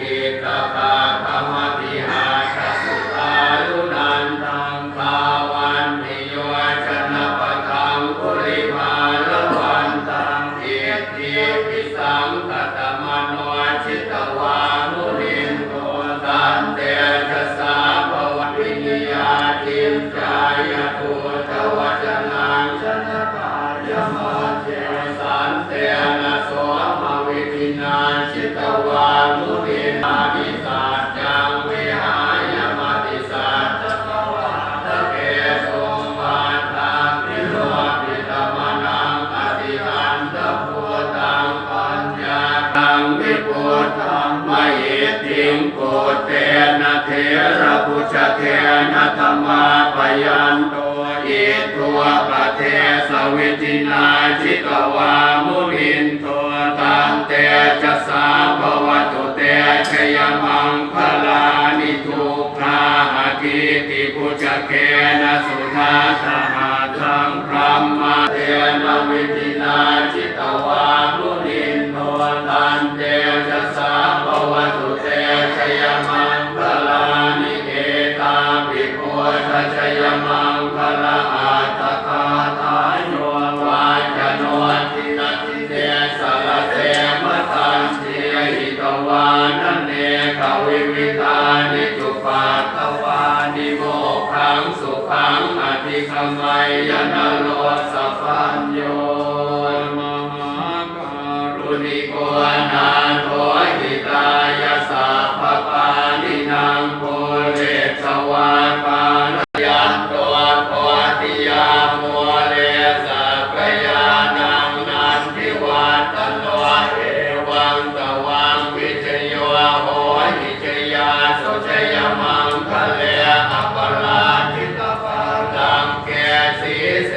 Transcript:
ทิกา ติงปุตเตนะเทระพุชเทนะธรรมาปยันโตอิตัวปะเทสวิจินาชิตวามุนินโตตังเตจะสาภวตุเตชยมังคลานิทุกขาหกิติพุชเคนะสุนาสหาทังพระมเทนะวิจินาชิตวา มังคลานิเกตาปิโพทัชยมังคลาอาตคาทายโยวาจโนตินติเตสาเตมตันเตหิตวานเนกวิวิตานิจุปาตวานิโมขังสุขังอธิคมัยยนโลสัพพัโยมหากริโกน เวสวาปานยาตัวปวติยามเลสัพยานังนันทิวาตโนเอวังตวังวิจโยโหวิจยาสุจยมังคเลอปลาทิตปาตังแกสีเส